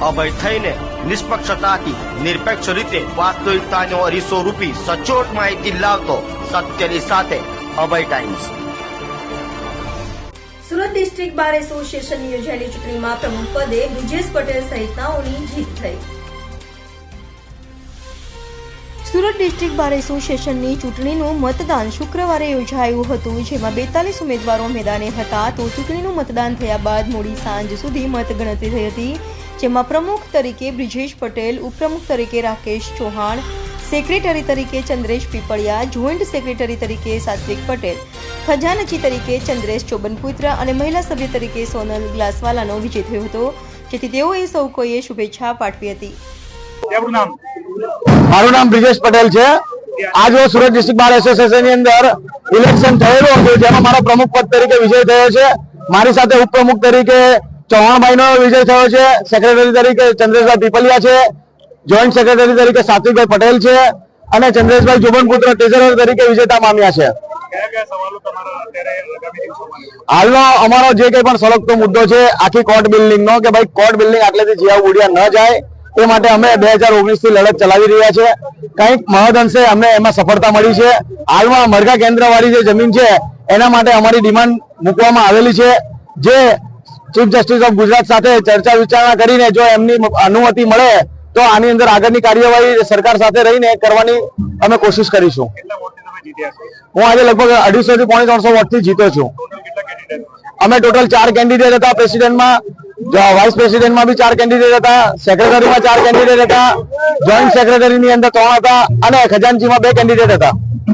અભય થઈને નિષ્પક્ષતાથી નિરપેક્ષ રીતે વાસ્તવિકતાનો અરીસો રૂપી સચોટ માહિતી લાવતો સત્યની સાથે Abhay Times. Surat district bar એસોસિએશનની યોજાયેલી ચૂંટણીમાં પ્રમુખ પદે બ્રિજેશ પટેલ સહિતનાઓની જીત થઈ. સુરત ડિસ્ટ્રિક્ટ બાર એસોસિએશનની ચૂંટણીનું મતદાન શુક્રવારે યોજાયું હતું જેમાં બેતાલીસ ઉમેદવારો મેદાને હતા. તો ચૂંટણીનું મતદાન થયા બાદ મોડી સાંજ સુધી મતગણતરી થઈ હતી. જેમાં પ્રમુખ તરીકે બ્રિજેશ પટેલ ઉપપ્રમુખ તરીકે રાકેશ ચૌહાણ સેક્રેટરી તરીકે ચંદ્રેશ પીપળિયા જોઈન્ટ સેક્રેટરી તરીકે સાત્વિક પટેલ ખજાનચી તરીકે ચંદ્રેશ ચોબનપુત્ર અને મહિલા સભ્ય તરીકે સોનલ ગ્લાસવાલાનો વિજય થયો હતો જેથી તેઓએ સૌ કોઈએ શુભેચ્છા પાઠવી હતી. મારું નામ બ્રિજેશ પટેલ છે. આજ રોજ સુરત ડિસ્ટ્રિક્ટ બાર એસોસિએશનની અંદર ઇલેક્શન થયેલું હતું જેમાં મારો પ્રમુખ પદ તરીકે વિજય થયો છે. મારી સાથે ઉપપ્રમુખ તરીકે ચૌહાણભાઈ નો વિજય થયો છે. સેક્રેટરી તરીકે ચંદ્રેશભાઈ પીપલિયા છે. જોઈન્ટ સેક્રેટરી તરીકે સાત્વિકભાઈ પટેલ છે. અને ચંદ્રેશભાઈ જોબનપુત્ર ટ્રેઝરર તરીકે વિજેતા પામ્યા છે. હાલનો અમારો જે કંઈ પણ સળગતો મુદ્દો છે આખી કોર્ટ બિલ્ડિંગ નો કે ભાઈ કોર્ટ બિલ્ડિંગ આટલેથી જીયા ઉડિયા ન જાય એ માટે અમે બે હજાર ઓગણીસથી લડત ચલાવી રહ્યા છે. કંઈક મહદઅંશે અમને એમાં સફળતા મળી છે. હાલમાં મરઘા કેન્દ્ર વાળી જે જમીન છે એના માટે અમારી ડિમાન્ડ મૂકવામાં આવેલી છે. જે ચીફ જસ્ટિસ ઓફ ગુજરાત સાથે ચર્ચા વિચારણા કરીને જો એમની અનુમતિ મળે તો આની અંદર આગળની કાર્યવાહી સરકાર સાથે રહીને કરવાની અમે કોશિશ કરીશું. હું આજે લગભગ અઢીસો થી પોણી ત્રણસો વોટથી જીતો છું. અમે ટોટલ ચાર કેન્ડિડેટ હતા પ્રેસિડેન્ટમાં વાઇસ પ્રેસિડેન્ટમાં બી ચાર કેન્ડિડેટ હતા સેક્રેટરીમાં ચાર કેન્ડિડેટ હતા જોઈન્ટ સેક્રેટરીની અંદર ત્રણ હતા અને ખજાનચીમાં બે કેન્ડિડેટ હતા.